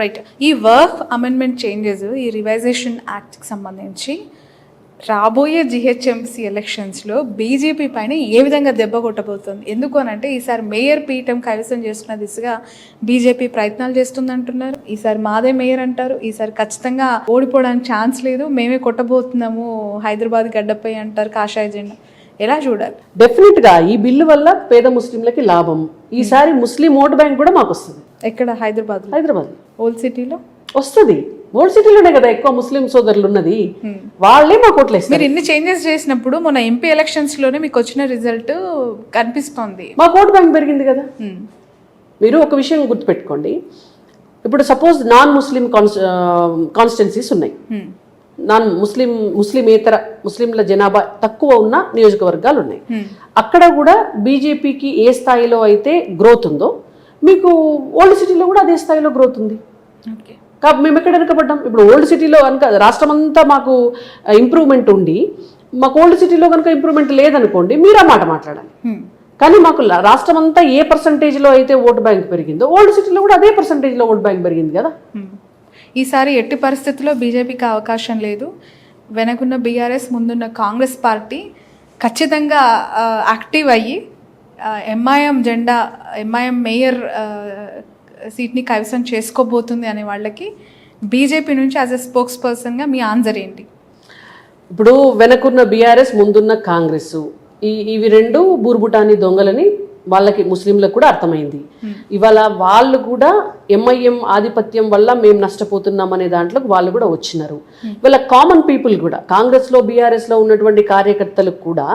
Right ఈ work amendment changes ఈ రివైజేషన్ యాక్ట్కి సంబంధించి రాబోయే జిహెచ్ఎంసీ ఎలక్షన్స్లో బీజేపీ పైన ఏ విధంగా దెబ్బ కొట్టబోతుంది? ఎందుకు అని అంటే ఈసారి మేయర్ పీఠం కైవసం చేసుకున్న దిశగా బీజేపీ ప్రయత్నాలు చేస్తుందంటున్నారు. ఈసారి మాదే మేయర్ అంటారు. ఈసారి ఖచ్చితంగా ఓడిపోవడానికి ఛాన్స్ లేదు. మేమే కొట్టబోతున్నాము హైదరాబాద్ గడ్డపై అంటారు కాషాయ జెండా. ఎలా చూడాలి? డెఫినెట్గా ఈ బిల్లు వల్ల పేద ముస్లింలకి లాభం. ఈసారి ముస్లిం ఓట్ బ్యాంక్ కూడా మాకు వస్తుంది. ఎక్కడ? హైదరాబాద్లో. హైదరాబాద్. ఓల్డ్ సిటీలో? వస్తుంది. ఓల్డ్ సిటీలోనే కదా ఎక్కువ ముస్లిం సోదరులు ఉన్నది. వాళ్ళే మాకు ఓట్లేస్తారు మీరు ఇన్ని చేంజెస్ చేసినప్పుడు మన ఎంపీ ఎలక్షన్స్లోనే మీకు వచ్చిన రిజల్ట్ కనిపిస్తోంది. మాకు ఓట్ బ్యాంక్ పెరిగింది కదా. మీరు ఒక విషయం గుర్తుపెట్టుకోండి. ఇప్పుడు సపోజ్ నాన్ ముస్లిం కాన్స్టిట్యున్సీస్ ఉన్నాయి. నాన్ ముస్లిం ముస్లిమేతర ముస్లింల జనాభా తక్కువ ఉన్న నియోజకవర్గాలు ఉన్నాయి. అక్కడ కూడా బీజేపీకి ఏ స్థాయిలో అయితే గ్రోత్ ఉందో మీకు ఓల్డ్ సిటీలో కూడా అదే స్థాయిలో గ్రోత్ ఉంది. ఓకే. కాబట్టి మేము ఎక్కడ వెనకబడ్డాం? ఇప్పుడు ఓల్డ్ సిటీలో కనుక రాష్ట్రం అంతా మాకు ఇంప్రూవ్మెంట్ ఉండి మాకు ఓల్డ్ సిటీలో కనుక ఇంప్రూవ్మెంట్ లేదనుకోండి మీరు ఆ మాట మాట్లాడాలి. కానీ మాకు రాష్ట్రం అంతా ఏ పర్సంటేజ్లో అయితే ఓటు బ్యాంక్ పెరిగిందో ఓల్డ్ సిటీలో కూడా అదే పర్సంటేజ్లో ఓటు బ్యాంక్ పెరిగింది కదా. ఈసారి ఎట్టి పరిస్థితుల్లో బీజేపీకి అవకాశం లేదు. వెనకున్న బీఆర్ఎస్ ముందున్న కాంగ్రెస్ పార్టీ ఖచ్చితంగా యాక్టివ్ అయ్యి ఎంఐఎం జెండా ఎంఐఎం మేయర్ సీట్ని కైవసం చేసుకోబోతుంది అనే వాళ్ళకి బీజేపీ నుంచి యాజ్ ఎ స్పోక్స్ పర్సన్గా మీ ఆన్సర్ ఏంటి? ఇప్పుడు వెనకున్న బీఆర్ఎస్ ముందున్న కాంగ్రెస్. ఈ ఇవి రెండు బూర్బుటాని దొంగలని వాళ్ళకి ముస్లింలకు కూడా అర్థమైంది. ఇవాళ వాళ్ళు కూడా ఎంఐఎం ఆధిపత్యం వల్ల మేము నష్టపోతున్నాం అనే దాంట్లో వాళ్ళు కూడా వచ్చినారు. ఇవాళ కామన్ పీపుల్ కూడా కాంగ్రెస్లో బీఆర్ఎస్లో ఉన్నటువంటి కార్యకర్తలకు కూడా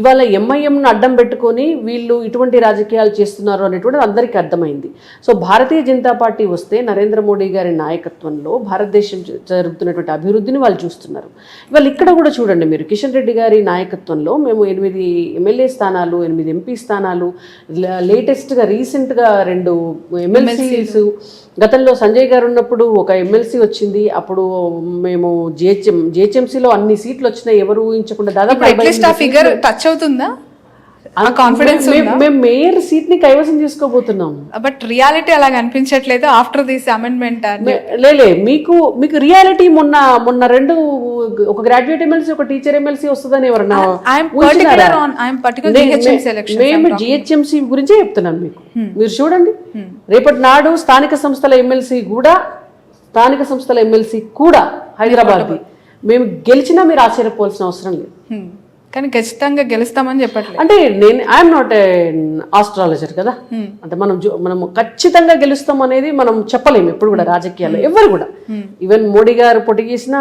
ఇవాళ ఎంఐఎంను అడ్డం పెట్టుకొని వీళ్ళు ఇటువంటి రాజకీయాలు చేస్తున్నారు అనేటువంటి అందరికీ అర్థమైంది. సో భారతీయ జనతా పార్టీ వస్తే నరేంద్ర మోడీ గారి నాయకత్వంలో భారతదేశం జరుగుతున్నటువంటి అభివృద్ధిని వాళ్ళు చూస్తున్నారు. ఇవాళ ఇక్కడ కూడా చూడండి మీరు కిషన్ రెడ్డి గారి నాయకత్వంలో మేము ఎనిమిది ఎమ్మెల్యే స్థానాలు ఎనిమిది ఎంపీ స్థానాలు లేటెస్ట్గా రీసెంట్గా రెండు ఎమ్మెల్సీస్ గతంలో సంజయ్ గారు ఉన్నప్పుడు ఒక ఎమ్మెల్సీ వచ్చింది. అప్పుడు మేము జిహెచ్ఎం జిహెచ్ఎంసీలో అన్ని సీట్లు వచ్చినాయి. ఎవరు ఊహించకుండా దాదాపు ఫిగర్ టచ్ అవుతుందా? కాన్ఫిడెన్స్ మేము- మేయర్ సీట్ని కైవసం చేసుకోబోతున్నాం. బట్ రియాలిటీ అలా కనిపించట్లేదు ఆఫ్టర్ దిస్ అమెండ్మెంట్ లేలే మీకు మీకు రియాలిటీ మొన్న మొన్న రెండు ఒక గ్రాడ్యుయేట్ ఎమ్మెల్సీ ఒక టీచర్ ఎమ్మెల్సీ వస్తుందని ఎవరన్నా మేము జిహెచ్ఎంసీ గురించే చెప్తున్నాను మీకు. మీరు చూడండి. రేపటి నాడు స్థానిక సంస్థల ఎమ్మెల్సీ కూడా స్థానిక సంస్థల ఎమ్మెల్సీ కూడా హైదరాబాద్. మేము గెలిచినా మీరు ఆశ్చర్యపోవాల్సిన అవసరం లేదు. Hmm. కానీ ఖచ్చితంగా గెలుస్తామని చెప్పట్లేదు. అంటే నేను ఐఎమ్ నాట్ ఏ ఆస్ట్రాలజర్ కదా. అంటే మనం మనం ఖచ్చితంగా గెలుస్తాం అనేది మనం చెప్పలేము ఎప్పుడు కూడా రాజకీయాల్లో ఎవరు కూడా. ఈవెన్ మోడీ గారు పోటీ చేసినా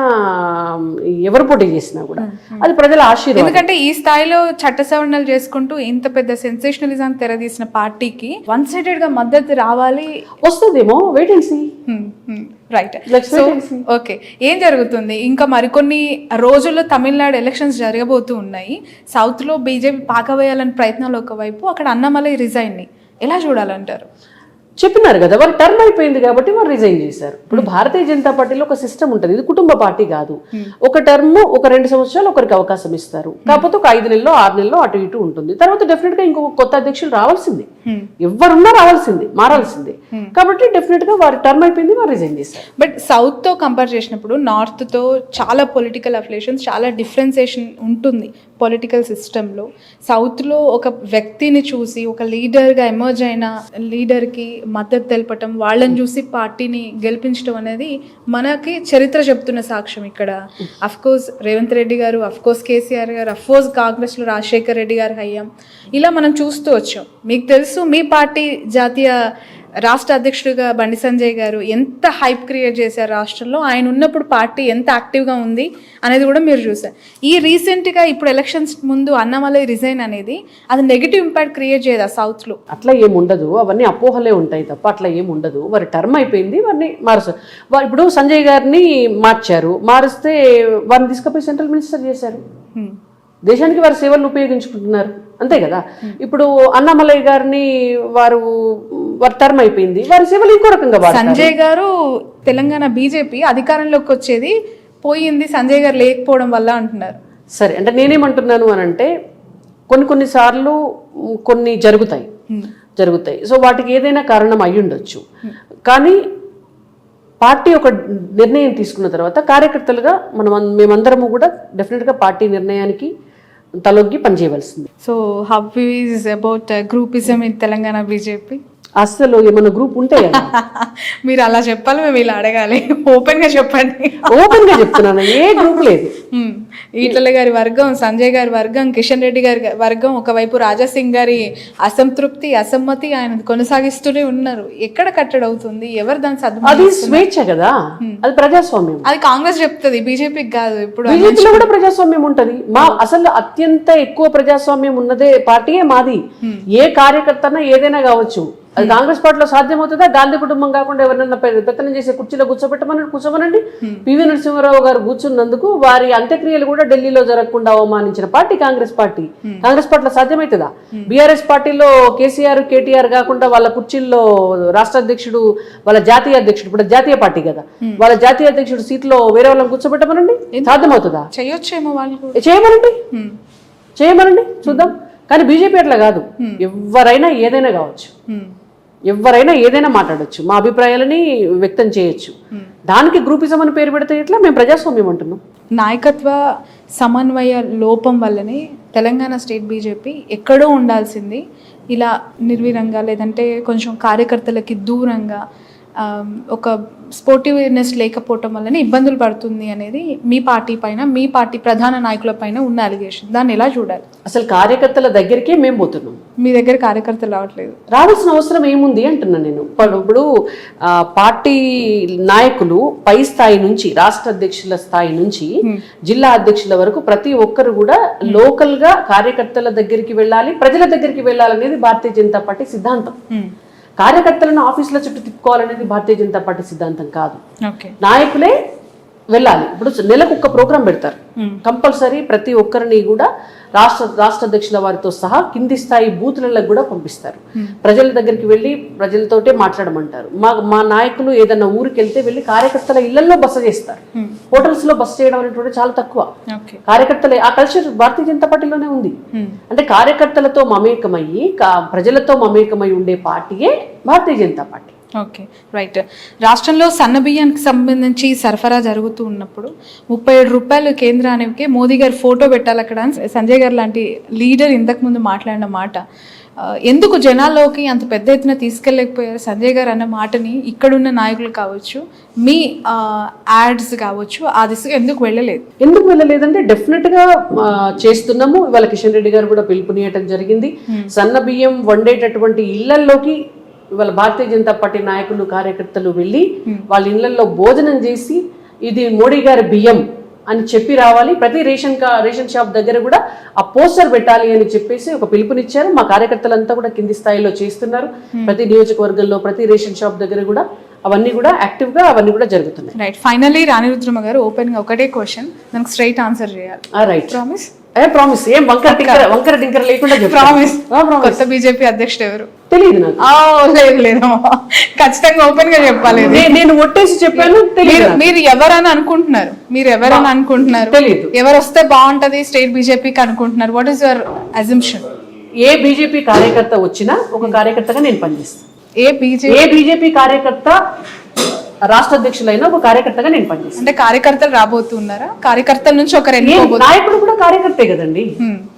ఎవరు పోటీ చేసినా కూడా. అది ప్రజల ఆశీర్వాదం. ఎందుకంటే ఈ స్థాయిలో చట్ట సవరణలు చేసుకుంటూ ఇంత పెద్ద సెన్సేషనలిజం తెరదీసిన పార్టీకి వన్ సైడెడ్గా మద్దతు రావాలి. వస్తుందేమో wait and see right so. Okay ఏం జరుగుతుంది? ఇంకా మరికొన్ని రోజుల్లో తమిళనాడు ఎలక్షన్స్ జరగబోతూ ఉన్నాయి. సౌత్లో బీజేపీ పాకవేయాలని ప్రయత్నాలు ఒకవైపు అక్కడ అన్నమలై రిజైన్ని. ఎలా చూడాలంటారు? చెప్పినారు కదా వారు టర్మ్ అయిపోయింది కాబట్టి వారు రిజైన్ చేశారు. ఇప్పుడు భారతీయ జనతా పార్టీలో ఒక సిస్టమ్ ఉంటుంది ఇది కుటుంబ పార్టీ కాదు. ఒక టర్మ్ ఒక రెండు సంవత్సరాలు ఒకరికి అవకాశం ఇస్తారు. కాకపోతే ఒక ఐదు నెలలో ఆరు నెలలో అటు ఇటు ఉంటుంది. తర్వాత డెఫినెట్గా ఇంకొక కొత్త అధ్యక్షులు రావాల్సింది. ఎవరున్నా రావాల్సింది మారాల్సిందే. కాబట్టి డెఫినెట్గా వారి టర్మ్ అయిపోయింది వారు రిజైన్ చేశారు. బట్ సౌత్తో కంపేర్ చేసినప్పుడు నార్త్తో చాలా పొలిటికల్ అఫిలేషన్స్ చాలా డిఫరెన్సేషన్ ఉంటుంది పొలిటికల్ సిస్టంలో సౌత్లో ఒక వ్యక్తిని చూసి ఒక లీడర్గా ఎమర్జ్ అయిన లీడర్కి మద్దతు తెలపటం వాళ్ళని చూసి పార్టీని గెలిపించడం అనేది మనకి చరిత్ర చెప్తున్న సాక్ష్యం ఇక్కడ. అఫ్కోర్స్ రేవంత్ రెడ్డి గారు అఫ్కోర్స్ కేసీఆర్ గారు అఫ్కోర్స్ కాంగ్రెస్లో రాజశేఖర్ రెడ్డి గారు హయ్యాం. ఇలా మనం చూస్తూ వచ్చాం. మీకు తెలుసు మీ పార్టీ జాతీయ రాష్ట్ర అధ్యక్షుడిగా బండి సంజయ్ గారు ఎంత హైప్ క్రియేట్ చేశారు రాష్ట్రంలో? ఆయన ఉన్నప్పుడు పార్టీ ఎంత యాక్టివ్గా ఉంది అనేది కూడా మీరు చూసారు ఈ రీసెంట్గా ఇప్పుడు ఎలక్షన్స్ ముందు అన్నమలై రిజైన్ అనేది అది నెగిటివ్ ఇంపాక్ట్ క్రియేట్ చేయదా సౌత్లో? అట్లా ఏం ఉండదు. అవన్నీ అపోహలే ఉంటాయి తప్ప అట్లా ఏం ఉండదు. వారి టర్మ్ అయిపోయింది వారిని మారుస్తారు ఇప్పుడు సంజయ్ గారిని మార్చారు. మారిస్తే వారిని తీసుకుపోయి సెంట్రల్ మినిస్టర్ చేశారు. దేశానికి వారి సేవలను ఉపయోగించుకుంటున్నారు. అంతే కదా? ఇప్పుడు అన్నామలై గారిని వారు వారి టర్మ్ అయిపోయింది. వారి సేవలు ఇంకో రకంగా సంజయ్ గారు తెలంగాణ బీజేపీ అధికారంలోకి వచ్చేది పోయింది సంజయ్ గారు లేకపోవడం వల్ల అంటున్నారు. సరే అంటే నేనేమంటున్నాను అని అంటే కొన్ని కొన్ని సార్లు మ్, కొన్ని జరుగుతాయి. జరుగుతాయి. సో వాటికి ఏదైనా కారణం అయి ఉండొచ్చు. కానీ పార్టీ ఒక నిర్ణయం తీసుకున్న తర్వాత కార్యకర్తలుగా మనం మేమందరము కూడా డెఫినెట్గా పార్టీ నిర్ణయానికి తలొగ్గి పనిచేయవలసింది. So how is about groupism in Telangana BJP అస్సలు ఏమైనా గ్రూప్ ఉంటే. మీరు అలా చెప్పాలి మేము ఇలా అడగాలి. ఓపెన్గా చెప్పండి. ఓపెన్గా చెప్తున్నాను ఏ గ్రూప్ లేదు. హ్మ్. ఈటల గారి వర్గం సంజయ్ గారి వర్గం కిషన్ రెడ్డి గారి వర్గం ఒకవైపు రాజాసింగ్ గారి అసంతృప్తి అసమ్మతి ఆయన కొనసాగిస్తూనే ఉన్నారు. ఎక్కడ కట్టడి అవుతుంది? ఎవరు దాన్ని సద్దు అది స్వేచ్ఛ కదా? అది ప్రజాస్వామ్యం. అది కాంగ్రెస్ చెప్తుంది బీజేపీకి కాదు ఇప్పుడు బీజేపీలో కూడా ప్రజాస్వామ్యం ఉంటది. మా అసలు అత్యంత ఎక్కువ ప్రజాస్వామ్యం ఉన్నదే పార్టీయే మాది. ఏ కార్యకర్తన ఏదైనా కావచ్చు. అది కాంగ్రెస్ పార్టీలో సాధ్యమవుతుందా? గాంధీ కుటుంబం కాకుండా ఎవరైనా పెత్తనం చేసే కుర్చీలో కూర్చోబెట్టమని కూర్చోమనండి. పివి నరసింహారావు గారు కూర్చున్నందుకు వారి అంత్యక్రియలు కూడా ఢిల్లీలో జరగకుండా అవమానించిన పార్టీ కాంగ్రెస్ పార్టీ. కాంగ్రెస్ పార్టీలో సాధ్యమవుతుందా? బీఆర్ఎస్ పార్టీలో కేసీఆర్ కేటీఆర్ కాకుండా వాళ్ళ కుర్చీల్లో రాష్ట్ర అధ్యక్షుడు వాళ్ళ జాతీయ అధ్యక్షుడు ఇప్పుడు జాతీయ పార్టీ కదా. వాళ్ళ జాతీయ అధ్యక్షుడు సీట్లో వేరే వాళ్ళని కూర్చోబెట్టమనండి? సాధ్యమవుతుందా? చేయొచ్చేమో వాళ్ళు కూడా. చేయమనండి. చేయమనండి? చూద్దాం. కానీ బీజేపీ అట్లా కాదు. ఎవరైనా ఏదైనా కావచ్చు. ఎవరైనా ఏదైనా మాట్లాడొచ్చు. మా అభిప్రాయాలని వ్యక్తం చేయొచ్చు. దానికి గ్రూపిజం అని పేరు పెడితే ఇట్లా మేము ప్రజాస్వామ్యం అంటున్నాం. నాయకత్వ సమన్వయ లోపం వల్లనే తెలంగాణ స్టేట్ బీజేపీ ఎక్కడో ఉండాల్సింది. ఇలా నిర్వీరంగా లేదంటే కొంచెం కార్యకర్తలకి దూరంగా ఒక స్పోర్టివ్నెస్ లేకపోవటం వల్లనే ఇబ్బందులు పడుతుంది అనేది మీ పార్టీ పైన మీ పార్టీ ప్రధాన నాయకుల పైన ఉన్న అలిగేషన్ దాన్ని ఎలా చూడాలి? అసలు కార్యకర్తల దగ్గరికే మేము పోతున్నాం. మీ దగ్గర కార్యకర్తలు రావట్లేదు. రావాల్సిన అవసరం ఏముంది అంటున్నా నేను. ఇప్పుడు పార్టీ నాయకులు పై స్థాయి నుంచి రాష్ట్ర అధ్యక్షుల స్థాయి నుంచి జిల్లా అధ్యక్షుల వరకు ప్రతి ఒక్కరు కూడా లోకల్గా కార్యకర్తల దగ్గరికి వెళ్ళాలి ప్రజల దగ్గరికి వెళ్ళాలనేది భారతీయ జనతా పార్టీ సిద్ధాంతం. కార్యకర్తలను ఆఫీసుల చుట్టూ తిప్పుకోవాలనేది భారతీయ జనతా పార్టీ సిద్ధాంతం కాదు. నాయకులే వెళ్ళాలి. ఇప్పుడు నెలకు ఒక్క ప్రోగ్రాం పెడతారు. కంపల్సరీ ప్రతి ఒక్కరిని కూడా రాష్ట్ర రాష్ట్ర అధ్యక్షుల వారితో సహా కింది స్థాయి బూతులకు కూడా పంపిస్తారు. ప్రజల దగ్గరికి వెళ్ళి ప్రజలతోటే మాట్లాడమంటారు. మా మా నాయకులు ఏదైనా ఊరికి వెళ్తే వెళ్ళి కార్యకర్తల ఇళ్ళలో బస చేస్తారు. హోటల్స్లో బస చేయడం అనేటువంటి చాలా తక్కువ. కార్యకర్తలే ఆ కల్చర్ భారతీయ జనతా పార్టీలోనే ఉంది. అంటే కార్యకర్తలతో మమేకమయ్యి ప్రజలతో మమేకమై ఉండే పార్టీయే Bharatiya Janata party. Okay right. రాష్ట్రంలో సన్న బియ్యానికి సంబంధించి సరఫరా జరుగుతూ ఉన్నప్పుడు ముప్పై ఏడు రూపాయలు కేంద్రానికి మోదీ గారు ఫోటో పెట్టాలి అక్కడ అని సంజయ్ గారు లాంటి లీడర్ ఇంతకు ముందు మాట్లాడిన మాట. ఎందుకు జనాల్లోకి అంత పెద్ద ఎత్తున తీసుకెళ్ళలేకపోయారు సంజయ్ గారు అన్న మాటని ఇక్కడున్న నాయకులు కావచ్చు మీ యాడ్స్ కావచ్చు ఆ దిశగా ఎందుకు వెళ్ళలేదు? ఎందుకు వెళ్ళలేదంటే డెఫినెట్గా ఆ, చేస్తున్నాము. ఇవాళ కిషన్ రెడ్డి గారు కూడా పిలుపునియటం జరిగింది. సన్న బియ్యం వండేటటువంటి ఇళ్ళల్లోకి ఇవాళ భారతీయ జనతా పార్టీ నాయకులు కార్యకర్తలు వెళ్ళి వాళ్ళ ఇళ్ళలో భోజనం చేసి ఇది మోడీ గారి బియ్యం అని చెప్పి రావాలి. ప్రతి రేషన్ కా రేషన్ షాప్ దగ్గర కూడా ఆ పోస్టర్ పెట్టాలి అని చెప్పేసి ఒక పిలుపునిచ్చారు. మా కార్యకర్తలంతా కూడా కింది స్థాయిలో చేస్తున్నారు. ప్రతి నియోజకవర్గంలో ప్రతి రేషన్ షాప్ దగ్గర కూడా అవన్నీ కూడా యాక్టివ్గా అవన్నీ కూడా జరుగుతున్నాయి. రైట్. ఫైనల్లీ రాణి రుద్రమ గారు ఓపెన్గా ఒకటే క్వశ్చన్ దానికి స్ట్రైట్ ఆన్సర్ చేయాలి. రైట్ ప్రామిస్ ప్రామిస్ ఏం వంకర టింకర వంకర టింకర లేకుండా. ప్రామిస్. కొత్త బీజేపీ అధ్యక్షుడు ఎవరు? తెలియదు నాకు. ఆ, లేదు ఖచ్చితంగా ఓపెన్గా చెప్పాలి నేను ఒట్టేసి చెప్పాను తెలియదు మీరు ఎవరని అనుకుంటున్నారు? మీరు ఎవరని అనుకుంటున్నారు? తెలీదు. ఎవరు వస్తే బాగుంటది స్టేట్ బీజేపీకి అనుకుంటున్నారు? వాట్ ఈస్ యువర్ అజంప్షన్ ఏ బీజేపీ కార్యకర్త వచ్చినా ఒక కార్యకర్తగా నేను పనిచేస్తాను. ఏ బీజేపీ ఏ బీజేపీ కార్యకర్త రాష్ట్ర అధ్యక్షులైనా ఒక కార్యకర్తగా నేను పనిచేస్తాను. అంటే కార్యకర్తలు రాబోతున్నారా? కార్యకర్తల నుంచి ఒకరు నాయకుడు కూడా కార్యకర్తే కదండి.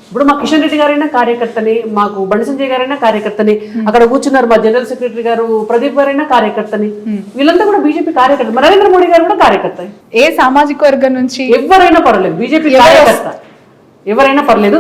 ఇప్పుడు మా కిషన్ రెడ్డి గారైనా కార్యకర్తనే మాకు బండి సంజయ్ గారైనా కార్యకర్తనే అక్కడ కూర్చున్నారు మా జనరల్ సెక్రటరీ గారు ప్రదీప్ గారైనా కార్యకర్తనే. వీళ్ళంతా కూడా బీజేపీ కార్యకర్త. నరేంద్ర మోడీ గారు కూడా కార్యకర్త. ఏ సామాజిక వర్గం నుంచి? ఎవరైనా పర్వాలేదు. బీజేపీ కార్యకర్త. ఎవరైనా పర్లేదు